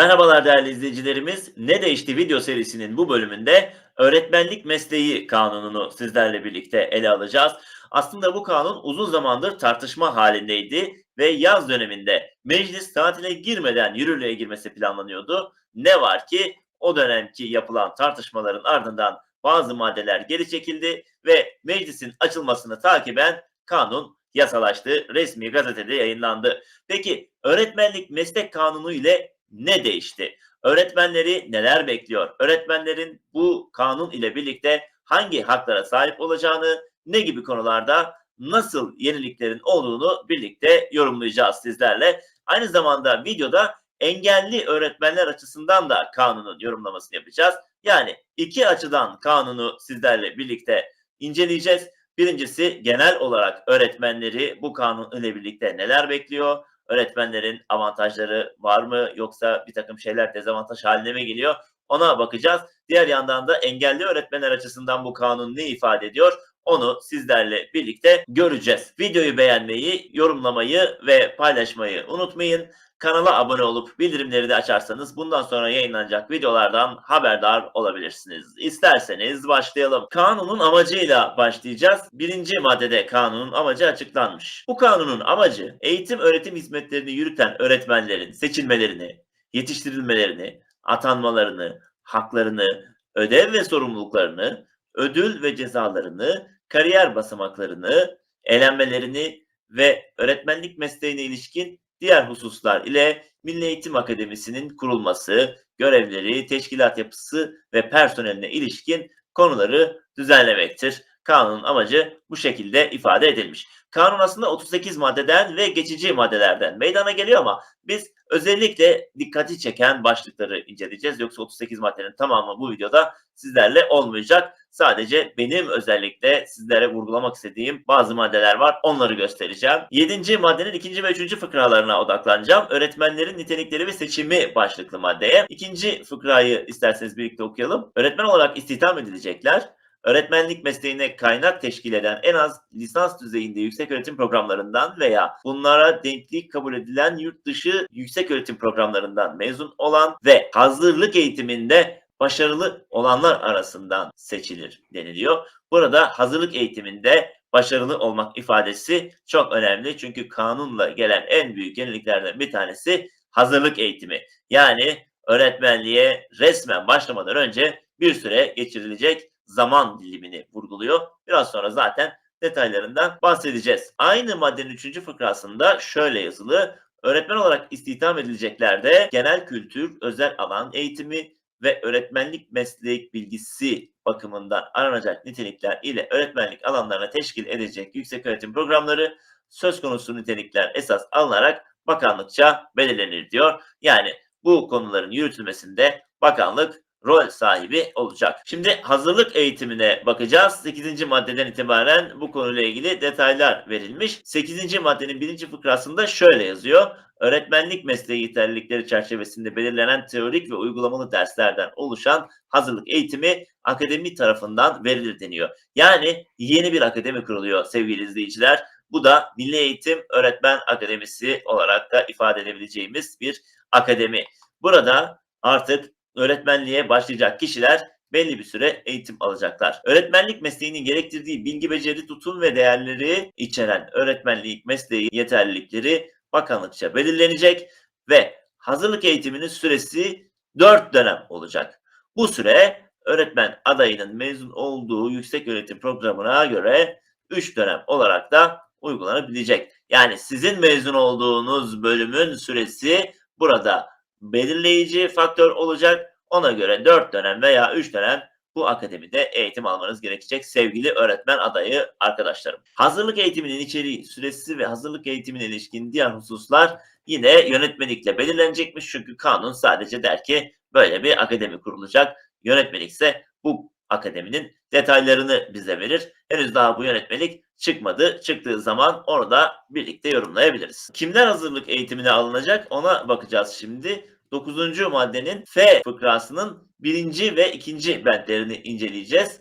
Merhabalar değerli izleyicilerimiz. Ne değişti video serisinin bu bölümünde öğretmenlik mesleği kanununu sizlerle birlikte ele alacağız. Aslında bu kanun uzun zamandır tartışma halindeydi ve yaz döneminde meclis tatile girmeden yürürlüğe girmesi planlanıyordu. Ne var ki o dönemki yapılan tartışmaların ardından bazı maddeler geri çekildi ve meclisin açılmasını takiben kanun yasalaştı, resmi gazetede yayınlandı. Peki öğretmenlik meslek kanunu ile ne değişti? Öğretmenleri neler bekliyor? Öğretmenlerin bu kanun ile birlikte hangi haklara sahip olacağını, ne gibi konularda nasıl yeniliklerin olduğunu birlikte yorumlayacağız sizlerle. Aynı zamanda videoda engelli öğretmenler açısından da kanunun yorumlamasını yapacağız. Yani iki açıdan kanunu sizlerle birlikte inceleyeceğiz. Birincisi genel olarak öğretmenleri bu kanun ile birlikte neler bekliyor? Öğretmenlerin avantajları var mı yoksa bir takım şeyler dezavantaj haline mi geliyor? Ona bakacağız. Diğer yandan da engelli öğretmenler açısından bu kanun ne ifade ediyor? Onu sizlerle birlikte göreceğiz. Videoyu beğenmeyi, yorumlamayı ve paylaşmayı unutmayın. Kanala abone olup bildirimleri de açarsanız bundan sonra yayınlanacak videolardan haberdar olabilirsiniz. İsterseniz başlayalım. Kanunun amacıyla başlayacağız. Birinci maddede kanunun amacı açıklanmış. Bu kanunun amacı eğitim öğretim hizmetlerini yürüten öğretmenlerin seçilmelerini, yetiştirilmelerini, atanmalarını, haklarını, ödev ve sorumluluklarını, ödül ve cezalarını, kariyer basamaklarını, elenmelerini ve öğretmenlik mesleğine ilişkin diğer hususlar ile Milli Eğitim Akademisi'nin kurulması, görevleri, teşkilat yapısı ve personeline ilişkin konuları düzenlemektir. Kanunun amacı bu şekilde ifade edilmiş. Kanun aslında 38 maddeden ve geçici maddelerden meydana geliyor ama biz özellikle dikkati çeken başlıkları inceleyeceğiz. Yoksa 38 maddenin tamamı bu videoda sizlerle olmayacak. Sadece benim özellikle sizlere vurgulamak istediğim bazı maddeler var. Onları göstereceğim. 7. maddenin 2. ve 3. fıkralarına odaklanacağım. Öğretmenlerin nitelikleri ve seçimi başlıklı maddeye. İkinci fıkrayı isterseniz birlikte okuyalım. Öğretmen olarak istihdam edilecekler öğretmenlik mesleğine kaynak teşkil eden en az lisans düzeyinde yüksek öğretim programlarından veya bunlara denklik kabul edilen yurt dışı yüksek öğretim programlarından mezun olan ve hazırlık eğitiminde başarılı olanlar arasından seçilir deniliyor. Burada hazırlık eğitiminde başarılı olmak ifadesi çok önemli. Çünkü kanunla gelen en büyük yeniliklerden bir tanesi hazırlık eğitimi. Yani öğretmenliğe resmen başlamadan önce bir süre geçirilecek zaman dilimini vurguluyor. Biraz sonra zaten detaylarından bahsedeceğiz. Aynı maddenin 3. fıkrasında şöyle yazılı. Öğretmen olarak istihdam edilecekler genel kültür, özel alan eğitimi ve öğretmenlik meslek bilgisi bakımından aranacak nitelikler ile öğretmenlik alanlarına teşkil edecek yüksek öğretim programları söz konusu nitelikler esas alınarak bakanlıkça belirlenir diyor. Yani bu konuların yürütülmesinde bakanlık rol sahibi olacak. Şimdi hazırlık eğitimine bakacağız. 8. maddeden itibaren bu konuyla ilgili detaylar verilmiş. 8. maddenin 1. fıkrasında şöyle yazıyor. Öğretmenlik mesleği yeterlilikleri çerçevesinde belirlenen teorik ve uygulamalı derslerden oluşan hazırlık eğitimi akademi tarafından verilir deniyor. Yani yeni bir akademi kuruluyor sevgili izleyiciler. Bu da Milli Eğitim Öğretmen Akademisi olarak da ifade edebileceğimiz bir akademi. Burada artık öğretmenliğe başlayacak kişiler belli bir süre eğitim alacaklar. Öğretmenlik mesleğinin gerektirdiği bilgi, beceri, tutum ve değerleri içeren öğretmenlik mesleği yeterlilikleri bakanlıkça belirlenecek ve hazırlık eğitiminin süresi 4 dönem olacak. Bu süre öğretmen adayının mezun olduğu yüksek öğretim programına göre 3 dönem olarak da uygulanabilecek. Yani sizin mezun olduğunuz bölümün süresi burada belirleyici faktör olacak. Ona göre 4 dönem veya 3 dönem bu akademide eğitim almanız gerekecek sevgili öğretmen adayı arkadaşlarım. Hazırlık eğitiminin içeriği, süresi ve hazırlık eğitimine ilişkin diğer hususlar yine yönetmelikle belirlenecekmiş. Çünkü kanun sadece der ki böyle bir akademi kurulacak. Yönetmelik ise bu akademinin detaylarını bize verir. Henüz daha bu yönetmelik çıkmadı. Çıktığı zaman orada birlikte yorumlayabiliriz. Kimler hazırlık eğitimine alınacak ona bakacağız şimdi. 9. maddenin F fıkrasının birinci ve ikinci bentlerini inceleyeceğiz.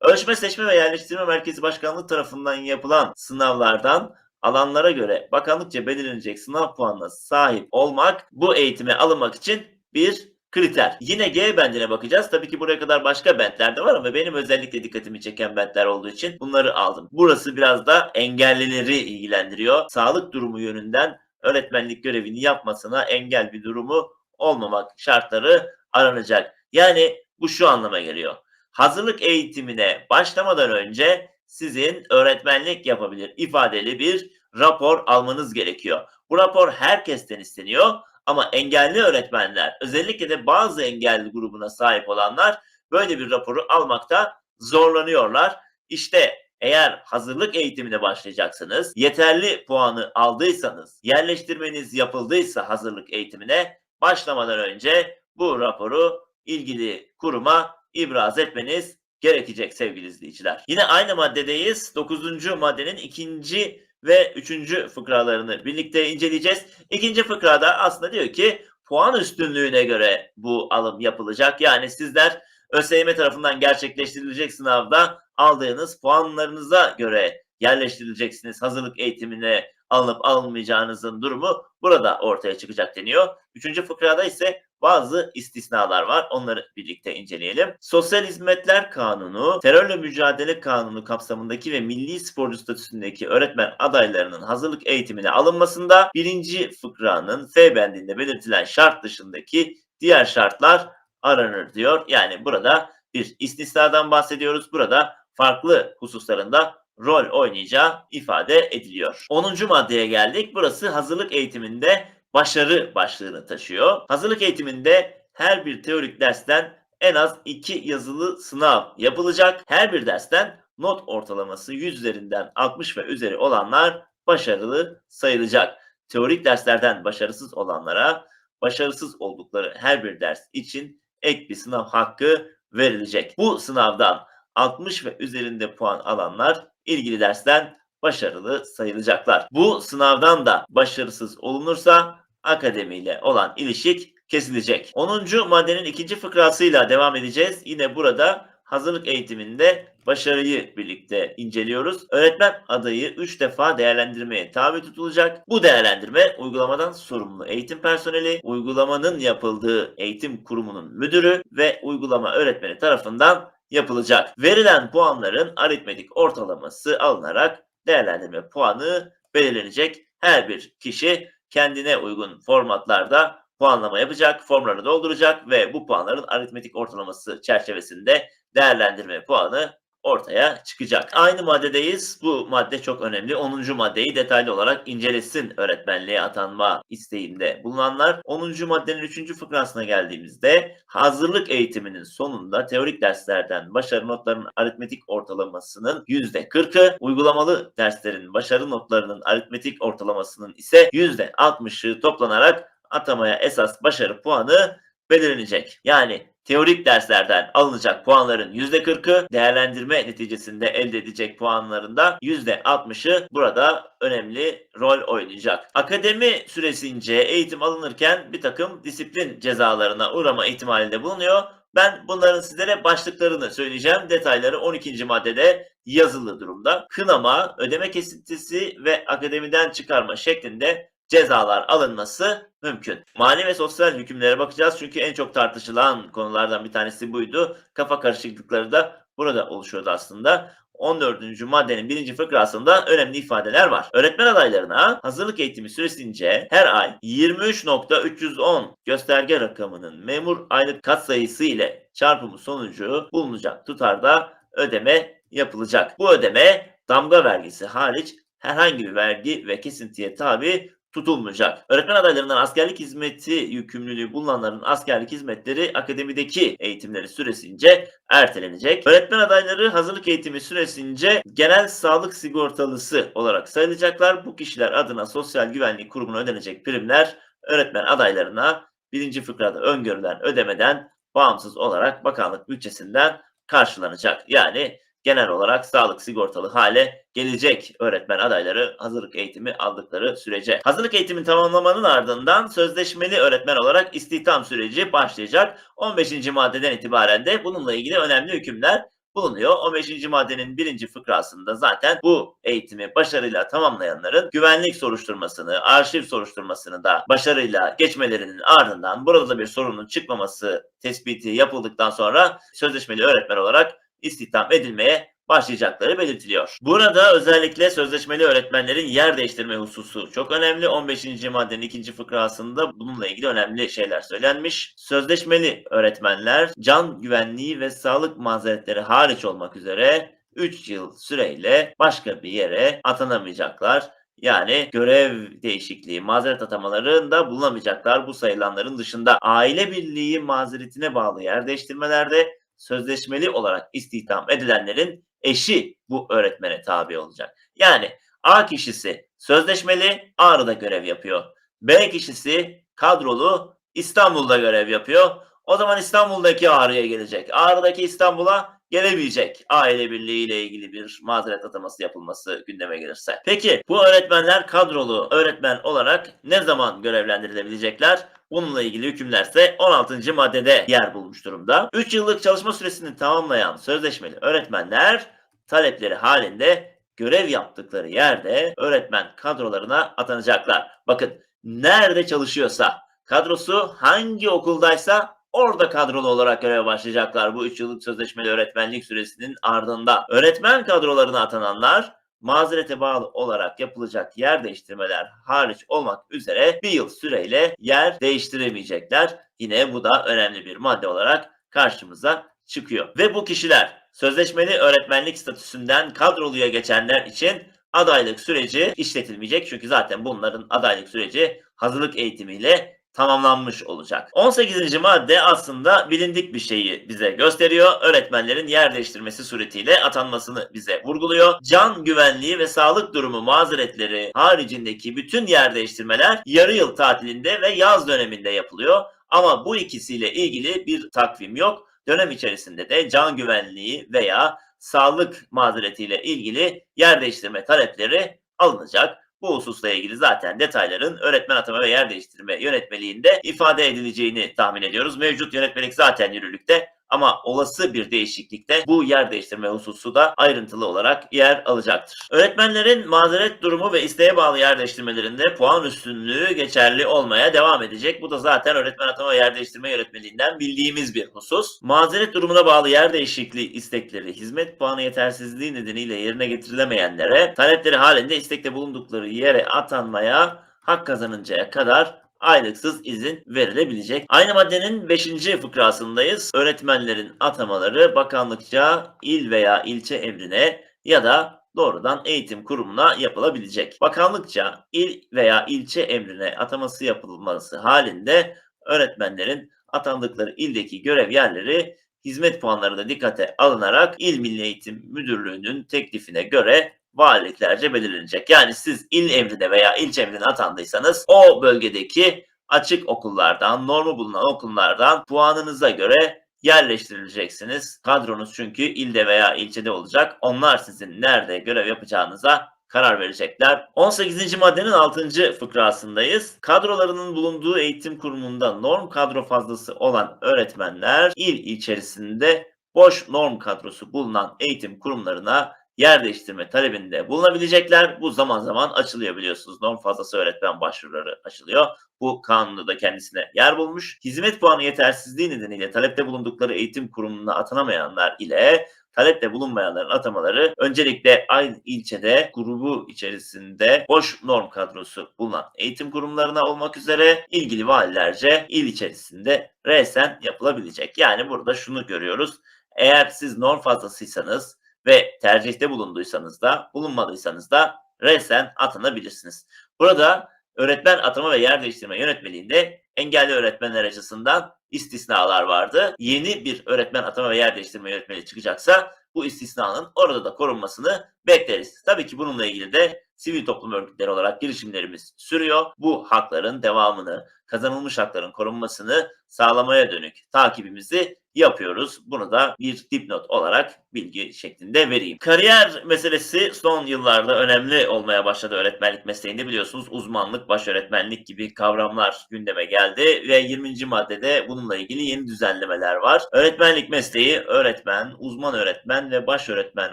Ölçme, Seçme ve Yerleştirme Merkezi Başkanlığı tarafından yapılan sınavlardan alanlara göre bakanlıkça belirlenecek sınav puanına sahip olmak bu eğitime alınmak için bir kriter. Yine G bendine bakacağız. Tabii ki buraya kadar başka bentler de var ama benim özellikle dikkatimi çeken bentler olduğu için bunları aldım. Burası biraz da engellileri ilgilendiriyor. Sağlık durumu yönünden öğretmenlik görevini yapmasına engel bir durumu olmamak şartları aranacak. Yani bu şu anlama geliyor. Hazırlık eğitimine başlamadan önce sizin öğretmenlik yapabilir ifadeli bir rapor almanız gerekiyor. Bu rapor herkesten isteniyor ama engelli öğretmenler özellikle de bazı engelli grubuna sahip olanlar böyle bir raporu almakta zorlanıyorlar. İşte eğer hazırlık eğitimine başlayacaksınız, yeterli puanı aldıysanız, yerleştirmeniz yapıldıysa hazırlık eğitimine başlamadan önce bu raporu ilgili kuruma ibraz etmeniz gerekecek sevgili izleyiciler. Yine aynı maddedeyiz. 9. maddenin ikinci ve üçüncü fıkralarını birlikte inceleyeceğiz. İkinci fıkrada aslında diyor ki puan üstünlüğüne göre bu alım yapılacak. Yani sizler ÖSYM tarafından gerçekleştirilecek sınavda aldığınız puanlarınıza göre yerleştirileceksiniz. Hazırlık eğitimine alınıp alınmayacağınızın durumu burada ortaya çıkacak deniyor. Üçüncü fıkrada ise bazı istisnalar var. Onları birlikte inceleyelim. Sosyal Hizmetler Kanunu, Terörle Mücadele Kanunu kapsamındaki ve milli sporcu statüsündeki öğretmen adaylarının hazırlık eğitimine alınmasında birinci fıkranın F bendinde belirtilen şart dışındaki diğer şartlar aranır diyor. Yani burada bir istisnadan bahsediyoruz. Burada farklı hususlarında rol oynayacağı ifade ediliyor. 10. maddeye geldik. Burası hazırlık eğitiminde başarı başlığını taşıyor. Hazırlık eğitiminde her bir teorik dersten en az 2 yazılı sınav yapılacak. Her bir dersten not ortalaması 100 üzerinden 60 ve üzeri olanlar başarılı sayılacak. Teorik derslerden başarısız olanlara başarısız oldukları her bir ders için ek bir sınav hakkı verilecek. Bu sınavdan 60 ve üzerinde puan alanlar ilgili dersten başarılı sayılacaklar. Bu sınavdan da başarısız olunursa akademiyle olan ilişik kesilecek. 10. maddenin ikinci fıkrasıyla devam edeceğiz. Yine burada hazırlık eğitiminde başarıyı birlikte inceliyoruz. Öğretmen adayı 3 defa değerlendirmeye tabi tutulacak. Bu değerlendirme uygulamadan sorumlu eğitim personeli, uygulamanın yapıldığı eğitim kurumunun müdürü ve uygulama öğretmeni tarafından yapılacak. Verilen puanların aritmetik ortalaması alınarak değerlendirme puanı belirlenecek. Her bir kişi kendine uygun formatlarda puanlama yapacak, formları dolduracak ve bu puanların aritmetik ortalaması çerçevesinde değerlendirme puanı ortaya çıkacak. Aynı maddedeyiz. Bu madde çok önemli. 10. maddeyi detaylı olarak incelesin öğretmenliğe atanma isteğinde bulunanlar. 10. maddenin 3. fıkrasına geldiğimizde hazırlık eğitiminin sonunda teorik derslerden başarı notlarının aritmetik ortalamasının %40'ı, uygulamalı derslerin başarı notlarının aritmetik ortalamasının ise %60'ı toplanarak atamaya esas başarı puanı belirlenecek. Yani teorik derslerden alınacak puanların %40'ı değerlendirme neticesinde elde edecek puanlarında %60'ı burada önemli rol oynayacak. Akademi süresince eğitim alınırken bir takım disiplin cezalarına uğrama ihtimalinde bulunuyor. Ben bunların sizlere başlıklarını söyleyeceğim. Detayları 12. maddede yazılı durumda. Kınama, ödeme kesintisi ve akademiden çıkarma şeklinde cezalar alınması mümkün. Mali ve sosyal hükümlere bakacağız çünkü en çok tartışılan konulardan bir tanesi buydu. Kafa karışıklıkları da burada oluşuyordu aslında. 14. maddenin birinci fıkrasında önemli ifadeler var. Öğretmen adaylarına hazırlık eğitimi süresince her ay 23.310 gösterge rakamının memur aylık katsayısı ile çarpımı sonucu bulunacak tutarda ödeme yapılacak. Bu ödeme damga vergisi hariç herhangi bir vergi ve kesintiye tabi tutulmayacak. Öğretmen adaylarından askerlik hizmeti yükümlülüğü bulunanların askerlik hizmetleri akademideki eğitimleri süresince ertelenecek. Öğretmen adayları hazırlık eğitimi süresince genel sağlık sigortalısı olarak sayılacaklar. Bu kişiler adına Sosyal Güvenlik Kurumu'na ödenecek primler öğretmen adaylarına birinci fıkrada öngörülen ödemeden bağımsız olarak bakanlık bütçesinden karşılanacak. Yani genel olarak sağlık sigortalı hale gelecek öğretmen adayları hazırlık eğitimi aldıkları sürece. Hazırlık eğitimi tamamlamanın ardından sözleşmeli öğretmen olarak istihdam süreci başlayacak. 15. maddeden itibaren de bununla ilgili önemli hükümler bulunuyor. 15. maddenin birinci fıkrasında zaten bu eğitimi başarıyla tamamlayanların güvenlik soruşturmasını, arşiv soruşturmasını da başarıyla geçmelerinin ardından burada da bir sorunun çıkmaması tespiti yapıldıktan sonra sözleşmeli öğretmen olarak istihdam edilmeye başlayacakları belirtiliyor. Burada özellikle sözleşmeli öğretmenlerin yer değiştirme hususu çok önemli. 15. maddenin ikinci fıkrasında bununla ilgili önemli şeyler söylenmiş. Sözleşmeli öğretmenler can güvenliği ve sağlık mazeretleri hariç olmak üzere 3 yıl süreyle başka bir yere atanamayacaklar. Yani görev değişikliği, mazeret atamalarında bulunamayacaklar bu sayılanların dışında. Aile birliği mazeretine bağlı yer değiştirmelerde sözleşmeli olarak istihdam edilenlerin eşi bu öğretmene tabi olacak. Yani A kişisi sözleşmeli Ağrı'da görev yapıyor. B kişisi kadrolu İstanbul'da görev yapıyor. O zaman İstanbul'daki Ağrı'ya gelecek. Ağrı'daki İstanbul'a gelemeyecek. Aile birliği ile ilgili bir mazeret ataması yapılması gündeme gelirse. Peki bu öğretmenler kadrolu öğretmen olarak ne zaman görevlendirilebilecekler? Bununla ilgili hükümlerse 16. maddede yer bulmuş durumda. 3 yıllık çalışma süresini tamamlayan sözleşmeli öğretmenler talepleri halinde görev yaptıkları yerde öğretmen kadrolarına atanacaklar. Bakın nerede çalışıyorsa, kadrosu hangi okuldaysa orada kadrolu olarak göreve başlayacaklar bu 3 yıllık sözleşmeli öğretmenlik süresinin ardında. Öğretmen kadrolarına atananlar mazerete bağlı olarak yapılacak yer değiştirmeler hariç olmak üzere bir yıl süreyle yer değiştiremeyecekler. Yine bu da önemli bir madde olarak karşımıza çıkıyor. Ve bu kişiler sözleşmeli öğretmenlik statüsünden kadroluya geçenler için adaylık süreci işletilmeyecek. Çünkü zaten bunların adaylık süreci hazırlık eğitimiyle tamamlanmış olacak. 18. madde aslında bilindik bir şeyi bize gösteriyor. Öğretmenlerin yer değiştirmesi suretiyle atanmasını bize vurguluyor. Can güvenliği ve sağlık durumu mazeretleri haricindeki bütün yer değiştirmeler yarı yıl tatilinde ve yaz döneminde yapılıyor. Ama bu ikisiyle ilgili bir takvim yok. Dönem içerisinde de can güvenliği veya sağlık mazeretiyle ilgili yer değiştirme talepleri alınacak. Bu hususla ilgili zaten detayların öğretmen atama ve yer değiştirme yönetmeliğinde ifade edileceğini tahmin ediyoruz. Mevcut yönetmelik zaten yürürlükte ama olası bir değişiklikte bu yer değiştirme hususu da ayrıntılı olarak yer alacaktır. Öğretmenlerin mazeret durumu ve isteğe bağlı yer değiştirmelerinde puan üstünlüğü geçerli olmaya devam edecek. Bu da zaten öğretmen atama ve yer değiştirme yönetmeliğinden bildiğimiz bir husus. Mazeret durumuna bağlı yer değişikliği istekleri, hizmet puanı yetersizliği nedeniyle yerine getirilemeyenlere talepleri halinde istekte bulundukları yere atanmaya hak kazanıncaya kadar aylıksız izin verilebilecek. Aynı maddenin 5. fıkrasındayız. Öğretmenlerin atamaları bakanlıkça il veya ilçe emrine ya da doğrudan eğitim kurumuna yapılabilecek. Bakanlıkça il veya ilçe emrine ataması yapılması halinde öğretmenlerin atandıkları ildeki görev yerleri hizmet puanları da dikkate alınarak İl Milli Eğitim Müdürlüğü'nün teklifine göre valiliklerce belirlenecek. Yani siz il emrine veya ilçe emrine atandıysanız o bölgedeki açık okullardan, normu bulunan okullardan puanınıza göre yerleştirileceksiniz. Kadronuz çünkü ilde veya ilçede olacak. Onlar sizin nerede görev yapacağınıza karar verecekler. 18. maddenin 6. fıkrasındayız. Kadrolarının bulunduğu eğitim kurumunda norm kadro fazlası olan öğretmenler il içerisinde boş norm kadrosu bulunan eğitim kurumlarına yer değiştirme talebinde bulunabilecekler. Bu zaman zaman açılıyor biliyorsunuz. Norm fazlası öğretmen başvuruları açılıyor. Bu kanunda da kendisine yer bulmuş. Hizmet puanı yetersizliği nedeniyle talepte bulundukları eğitim kurumuna atanamayanlar ile talepte bulunmayanların atamaları öncelikle aynı ilçede grubu içerisinde boş norm kadrosu bulunan eğitim kurumlarına olmak üzere ilgili valilerce il içerisinde resen yapılabilecek. Yani burada şunu görüyoruz. Eğer siz norm fazlasıysanız ve tercihte bulunduysanız da bulunmadıysanız da resen atanabilirsiniz. Burada öğretmen atama ve yer değiştirme yönetmeliğinde engelli öğretmenler açısından istisnalar vardı. Yeni bir öğretmen atama ve yer değiştirme yönetmeliği çıkacaksa bu istisnanın orada da korunmasını bekleriz. Tabii ki bununla ilgili de sivil toplum örgütleri olarak girişimlerimiz sürüyor. Bu hakların devamını, kazanılmış hakların korunmasını sağlamaya dönük takibimizi yapıyoruz. Bunu da bir dipnot olarak bilgi şeklinde vereyim. Kariyer meselesi son yıllarda önemli olmaya başladı öğretmenlik mesleğinde biliyorsunuz uzmanlık, baş öğretmenlik gibi kavramlar gündeme geldi ve 20. maddede bununla ilgili yeni düzenlemeler var. Öğretmenlik mesleği öğretmen, uzman öğretmen ve baş öğretmen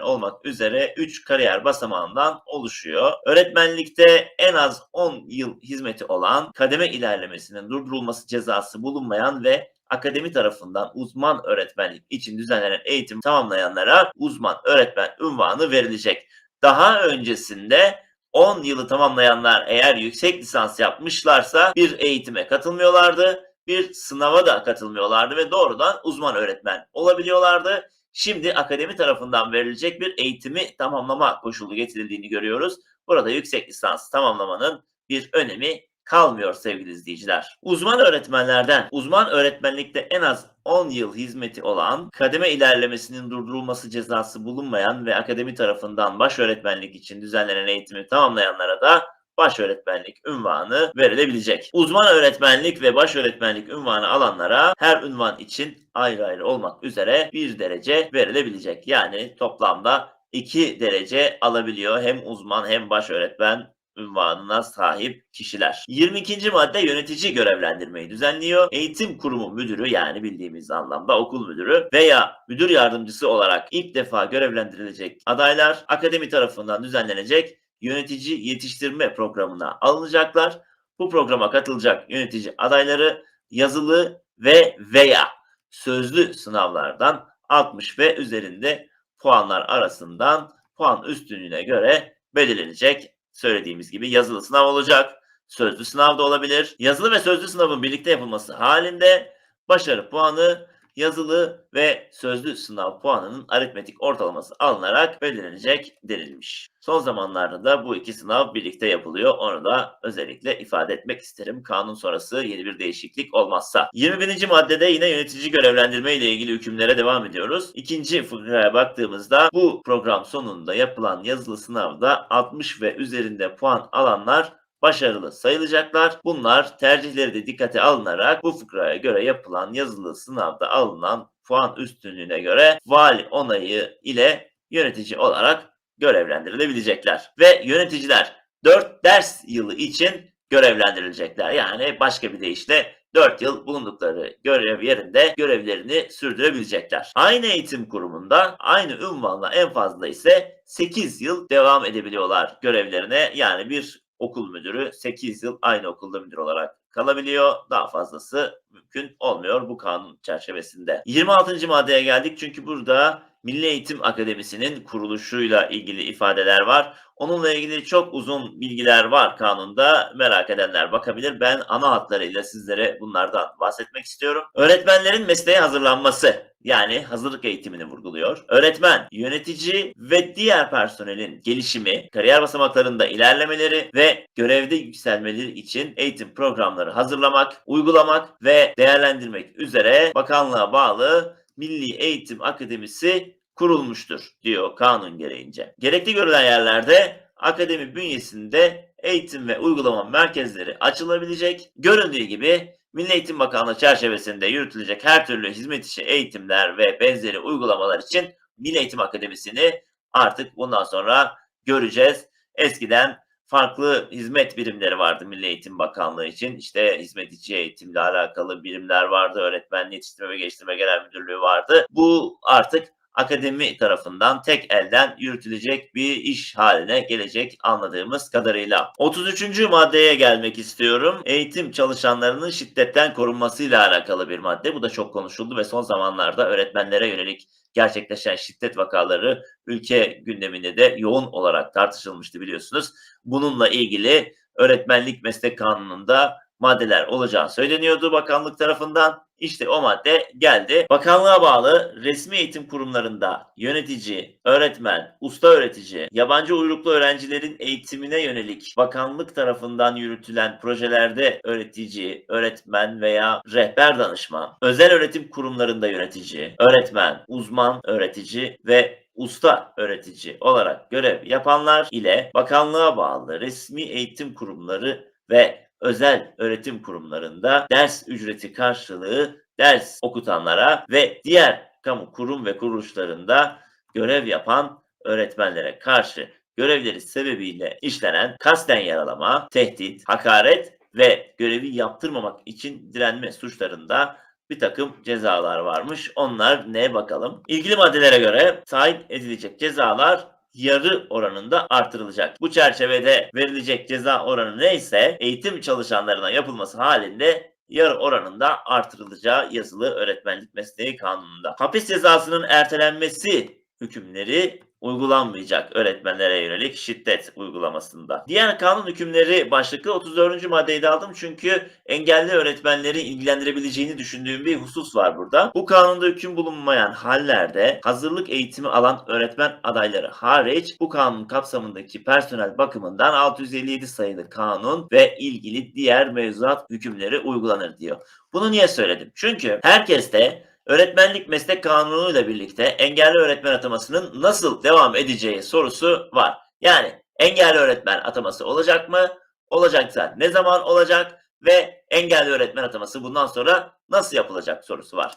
olmak üzere 3 kariyer basamağından oluşuyor. Öğretmenlikte en az 10 yıl hizmeti olan kademe ilerlemesinin durdurulması cezası bulunmayan ve akademi tarafından uzman öğretmenlik için düzenlenen eğitim tamamlayanlara uzman öğretmen unvanı verilecek. Daha öncesinde 10 yılı tamamlayanlar eğer yüksek lisans yapmışlarsa bir eğitime katılmıyorlardı, bir sınava da katılmıyorlardı ve doğrudan uzman öğretmen olabiliyorlardı. Şimdi akademi tarafından verilecek bir eğitimi tamamlama koşulu getirildiğini görüyoruz. Burada yüksek lisans tamamlamanın bir önemi kalmıyor sevgili izleyiciler. Uzman öğretmenlerden uzman öğretmenlikte en az 10 yıl hizmeti olan, kademe ilerlemesinin durdurulması cezası bulunmayan ve akademi tarafından baş öğretmenlik için düzenlenen eğitimi tamamlayanlara da baş öğretmenlik ünvanı verilebilecek. Uzman öğretmenlik ve baş öğretmenlik ünvanı alanlara her ünvan için ayrı ayrı olmak üzere bir derece verilebilecek. Yani toplamda 2 derece alabiliyor hem uzman hem baş öğretmen ünvanına sahip kişiler. 22. madde yönetici görevlendirmeyi düzenliyor. Eğitim kurumu müdürü yani bildiğimiz anlamda okul müdürü veya müdür yardımcısı olarak ilk defa görevlendirilecek adaylar akademi tarafından düzenlenecek yönetici yetiştirme programına alınacaklar. Bu programa katılacak yönetici adayları yazılı ve veya sözlü sınavlardan 60 ve üzerinde puanlar arasından puan üstünlüğüne göre belirlenecek söylediğimiz gibi yazılı sınav olacak. Sözlü sınav da olabilir. Yazılı ve sözlü sınavın birlikte yapılması halinde başarı puanı yazılı ve sözlü sınav puanının aritmetik ortalaması alınarak belirlenecek denilmiş. Son zamanlarda da bu iki sınav birlikte yapılıyor. Onu da özellikle ifade etmek isterim. Kanun sonrası yeni bir değişiklik olmazsa. 21. maddede yine yönetici görevlendirme ile ilgili hükümlere devam ediyoruz. İkinci fıkraya baktığımızda bu program sonunda yapılan yazılı sınavda 60 ve üzerinde puan alanlar başarılı sayılacaklar. Bunlar tercihleri de dikkate alınarak bu fıkraya göre yapılan yazılı sınavda alınan puan üstünlüğüne göre vali onayı ile yönetici olarak görevlendirilebilecekler. Ve yöneticiler 4 ders yılı için görevlendirilecekler. Yani başka bir deyişle 4 yıl bulundukları görev yerinde görevlerini sürdürebilecekler. Aynı eğitim kurumunda aynı ünvanla en fazla ise 8 yıl devam edebiliyorlar görevlerine. Yani bir okul müdürü 8 yıl aynı okulda müdür olarak kalabiliyor. Daha fazlası mümkün olmuyor bu kanun çerçevesinde. 26. maddeye geldik çünkü burada Milli Eğitim Akademisi'nin kuruluşuyla ilgili ifadeler var. Onunla ilgili çok uzun bilgiler var kanunda. Merak edenler bakabilir. Ben ana hatlarıyla sizlere bunlardan bahsetmek istiyorum. Öğretmenlerin mesleğe hazırlanması yani hazırlık eğitimini vurguluyor. Öğretmen, yönetici ve diğer personelin gelişimi, kariyer basamaklarında ilerlemeleri ve görevde yükselmeleri için eğitim programları hazırlamak, uygulamak ve değerlendirmek üzere bakanlığa bağlı Milli Eğitim Akademisi kurulmuştur diyor kanun gereğince. Gerekli görülen yerlerde akademi bünyesinde eğitim ve uygulama merkezleri açılabilecek. Göründüğü gibi Milli Eğitim Bakanlığı çerçevesinde yürütülecek her türlü hizmet içi eğitimler ve benzeri uygulamalar için Milli Eğitim Akademisi'ni artık bundan sonra göreceğiz. Eskiden farklı hizmet birimleri vardı Milli Eğitim Bakanlığı için. İşte hizmet içi eğitimle alakalı birimler vardı. Öğretmen Yetiştirme ve Geliştirme Genel Müdürlüğü vardı. Bu artık akademi tarafından tek elden yürütülecek bir iş haline gelecek anladığımız kadarıyla. 33. maddeye gelmek istiyorum. Eğitim çalışanlarının şiddetten korunmasıyla alakalı bir madde. Bu da çok konuşuldu ve son zamanlarda öğretmenlere yönelik gerçekleşen şiddet vakaları ülke gündeminde de yoğun olarak tartışılmıştı biliyorsunuz. Bununla ilgili öğretmenlik meslek kanununda maddeler olacağı söyleniyordu bakanlık tarafından. İşte o madde geldi. Bakanlığa bağlı resmi eğitim kurumlarında yönetici, öğretmen, usta öğretici, yabancı uyruklu öğrencilerin eğitimine yönelik bakanlık tarafından yürütülen projelerde öğretici, öğretmen veya rehber danışman, özel öğretim kurumlarında yönetici, öğretmen, uzman öğretici ve usta öğretici olarak görev yapanlar ile bakanlığa bağlı resmi eğitim kurumları ve özel öğretim kurumlarında ders ücreti karşılığı ders okutanlara ve diğer kamu kurum ve kuruluşlarında görev yapan öğretmenlere karşı görevleri sebebiyle işlenen kasten yaralama, tehdit, hakaret ve görevi yaptırmamak için direnme suçlarında bir takım cezalar varmış. Onlar ne bakalım? İlgili maddelere göre tayin edilecek cezalar yarı oranında artırılacak. Bu çerçevede verilecek ceza oranı neyse eğitim çalışanlarına yapılması halinde yarı oranında artırılacağı yazılı öğretmenlik mesleği kanununda. Hapis cezasının ertelenmesi hükümleri uygulanmayacak öğretmenlere yönelik şiddet uygulamasında. Diğer kanun hükümleri başlıklı 34. maddeyi de aldım çünkü engelli öğretmenleri ilgilendirebileceğini düşündüğüm bir husus var burada. Bu kanunda hüküm bulunmayan hallerde hazırlık eğitimi alan öğretmen adayları hariç bu kanun kapsamındaki personel bakımından 657 sayılı kanun ve ilgili diğer mevzuat hükümleri uygulanır diyor. Bunu niye söyledim? Çünkü herkes de Öğretmenlik meslek kanunuyla birlikte engelli öğretmen atamasının nasıl devam edeceği sorusu var. Yani engelli öğretmen ataması olacak mı? Olacaksa ne zaman olacak? Ve engelli öğretmen ataması bundan sonra nasıl yapılacak sorusu var.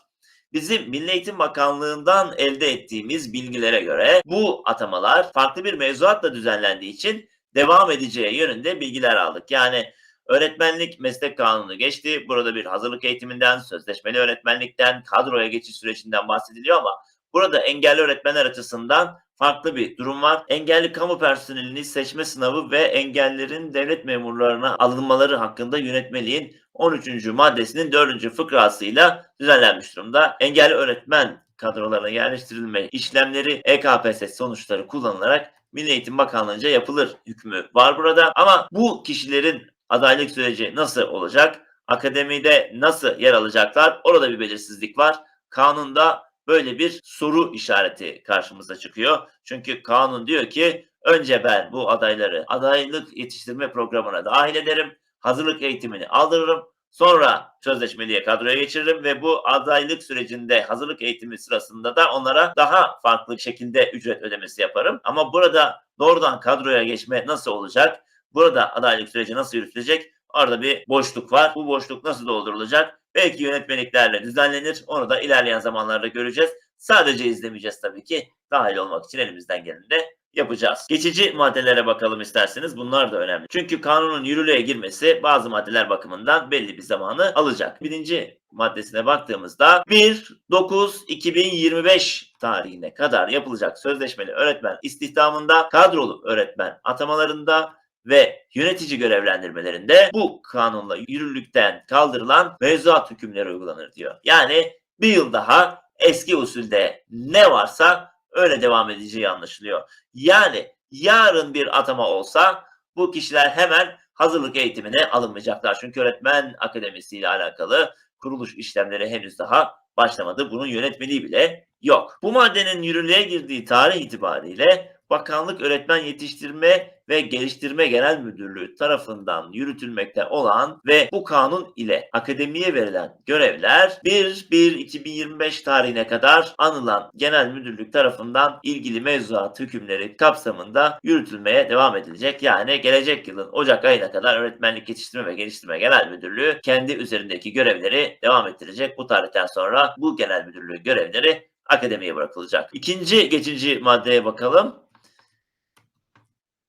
Bizim Milli Eğitim Bakanlığı'ndan elde ettiğimiz bilgilere göre bu atamalar farklı bir mevzuatla düzenlendiği için devam edeceği yönünde bilgiler aldık. Yani Öğretmenlik meslek kanunu geçti. Burada bir hazırlık eğitiminden, sözleşmeli öğretmenlikten, kadroya geçiş sürecinden bahsediliyor ama burada engelli öğretmenler açısından farklı bir durum var. Engelli kamu personelini seçme sınavı ve engellerin devlet memurlarına alınmaları hakkında yönetmeliğin 13. maddesinin 4. fıkrasıyla düzenlenmiş durumda. Engelli öğretmen kadrolarına yerleştirilme işlemleri EKPSS sonuçları kullanılarak Milli Eğitim Bakanlığı'nca yapılır hükmü var burada. Ama bu kişilerin adaylık süreci nasıl olacak? Akademide nasıl yer alacaklar? Orada bir belirsizlik var. Kanunda böyle bir soru işareti karşımıza çıkıyor. Çünkü kanun diyor ki önce ben bu adayları adaylık yetiştirme programına dahil ederim. Hazırlık eğitimini aldırırım. Sonra sözleşmeliye kadroya geçiririm ve bu adaylık sürecinde hazırlık eğitimi sırasında da onlara daha farklı şekilde ücret ödemesi yaparım. Ama burada doğrudan kadroya geçme nasıl olacak? Burada adaylık süreci nasıl yürütülecek? Orada bir boşluk var. Bu boşluk nasıl doldurulacak? Belki yönetmeliklerle düzenlenir. Onu da ilerleyen zamanlarda göreceğiz. Sadece izlemeyeceğiz tabii ki. Dahil olmak için elimizden geleni de yapacağız. Geçici maddelere bakalım isterseniz. Bunlar da önemli. Çünkü kanunun yürürlüğe girmesi bazı maddeler bakımından belli bir zamanı alacak. Birinci maddesine baktığımızda 1-9-2025 tarihine kadar yapılacak sözleşmeli öğretmen istihdamında, kadrolu öğretmen atamalarında, ve yönetici görevlendirmelerinde bu kanunla yürürlükten kaldırılan mevzuat hükümleri uygulanır diyor. Yani bir yıl daha eski usulde ne varsa öyle devam edeceği anlaşılıyor. Yani yarın bir atama olsa bu kişiler hemen hazırlık eğitimine alınmayacaklar. Çünkü öğretmen akademisiyle alakalı kuruluş işlemleri henüz daha başlamadı. Bunun yönetmeliği bile yok. Bu maddenin yürürlüğe girdiği tarih itibariyle Bakanlık Öğretmen Yetiştirme ve Geliştirme Genel Müdürlüğü tarafından yürütülmekte olan ve bu kanun ile akademiye verilen görevler 1-1-2025 tarihine kadar anılan genel müdürlük tarafından ilgili mevzuat hükümleri kapsamında yürütülmeye devam edilecek. Yani gelecek yılın Ocak ayına kadar Öğretmenlik Yetiştirme ve Geliştirme Genel Müdürlüğü kendi üzerindeki görevleri devam ettirecek. Bu tarihten sonra bu genel müdürlüğü görevleri akademiye bırakılacak. İkinci geçici maddeye bakalım.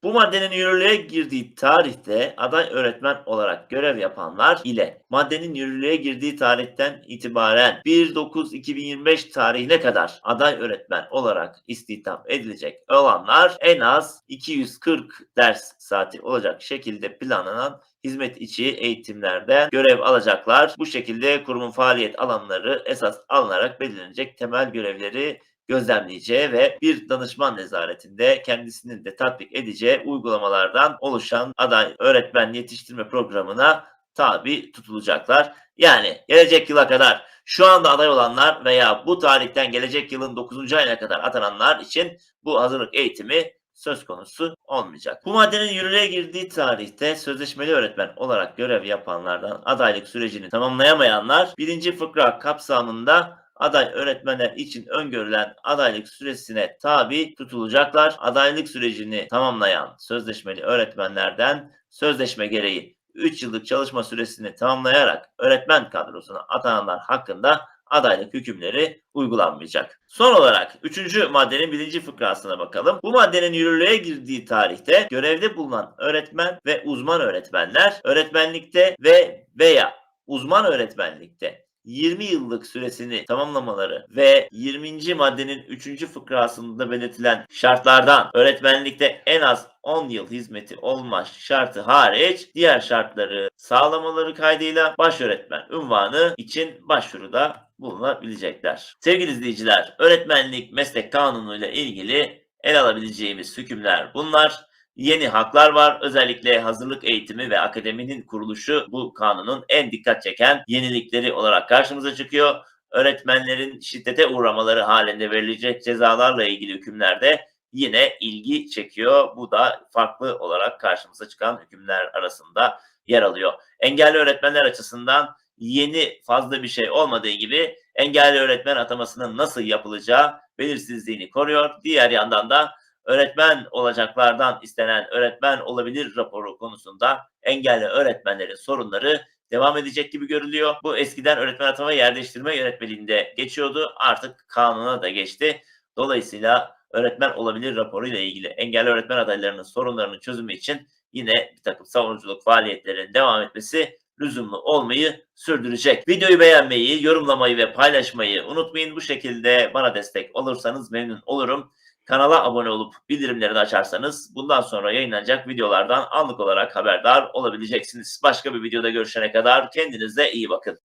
Bu maddenin yürürlüğe girdiği tarihte aday öğretmen olarak görev yapanlar ile maddenin yürürlüğe girdiği tarihten itibaren 1.9.2025 tarihine kadar aday öğretmen olarak istihdam edilecek olanlar en az 240 ders saati olacak şekilde planlanan hizmet içi eğitimlerden görev alacaklar. Bu şekilde kurumun faaliyet alanları esas alınarak belirlenecek temel görevleri gözlemleyeceği ve bir danışman nezaretinde kendisinin de tatbik edeceği uygulamalardan oluşan aday öğretmen yetiştirme programına tabi tutulacaklar. Yani gelecek yıla kadar şu anda aday olanlar veya bu tarihten gelecek yılın 9. ayına kadar atananlar için bu hazırlık eğitimi söz konusu olmayacak. Bu maddenin yürürlüğe girdiği tarihte sözleşmeli öğretmen olarak görev yapanlardan adaylık sürecini tamamlayamayanlar birinci fıkra kapsamında aday öğretmenler için öngörülen adaylık süresine tabi tutulacaklar. Adaylık sürecini tamamlayan sözleşmeli öğretmenlerden sözleşme gereği 3 yıllık çalışma süresini tamamlayarak öğretmen kadrosuna atananlar hakkında adaylık hükümleri uygulanmayacak. Son olarak 3. maddenin 1. fıkrasına bakalım. Bu maddenin yürürlüğe girdiği tarihte görevde bulunan öğretmen ve uzman öğretmenler öğretmenlikte ve veya uzman öğretmenlikte 20 yıllık süresini tamamlamaları ve 20. maddenin 3. fıkrasında belirtilen şartlardan öğretmenlikte en az 10 yıl hizmeti olma şartı hariç diğer şartları sağlamaları kaydıyla baş öğretmen unvanı için başvuruda bulunabilecekler. Sevgili izleyiciler, öğretmenlik meslek kanunu ile ilgili ele alabileceğimiz hükümler bunlar. Yeni haklar var. Özellikle hazırlık eğitimi ve akademinin kuruluşu bu kanunun en dikkat çeken yenilikleri olarak karşımıza çıkıyor. Öğretmenlerin şiddete uğramaları halinde verilecek cezalarla ilgili hükümlerde yine ilgi çekiyor. Bu da farklı olarak karşımıza çıkan hükümler arasında yer alıyor. Engelli öğretmenler açısından yeni fazla bir şey olmadığı gibi engelli öğretmen atamasının nasıl yapılacağı belirsizliğini koruyor. Diğer yandan da öğretmen olacaklardan istenen öğretmen olabilir raporu konusunda engelli öğretmenlerin sorunları devam edecek gibi görülüyor. Bu eskiden öğretmen atama ve yer değiştirme yönetmeliğinde geçiyordu. Artık kanuna da geçti. Dolayısıyla öğretmen olabilir raporu ile ilgili engelli öğretmen adaylarının sorunlarının çözümü için yine bir takım savunuculuk faaliyetlerinin devam etmesi lüzumlu olmayı sürdürecek. Videoyu beğenmeyi, yorumlamayı ve paylaşmayı unutmayın. Bu şekilde bana destek olursanız memnun olurum. Kanala abone olup bildirimleri de açarsanız bundan sonra yayınlanacak videolardan anlık olarak haberdar olabileceksiniz. Başka bir videoda görüşene kadar kendinize iyi bakın.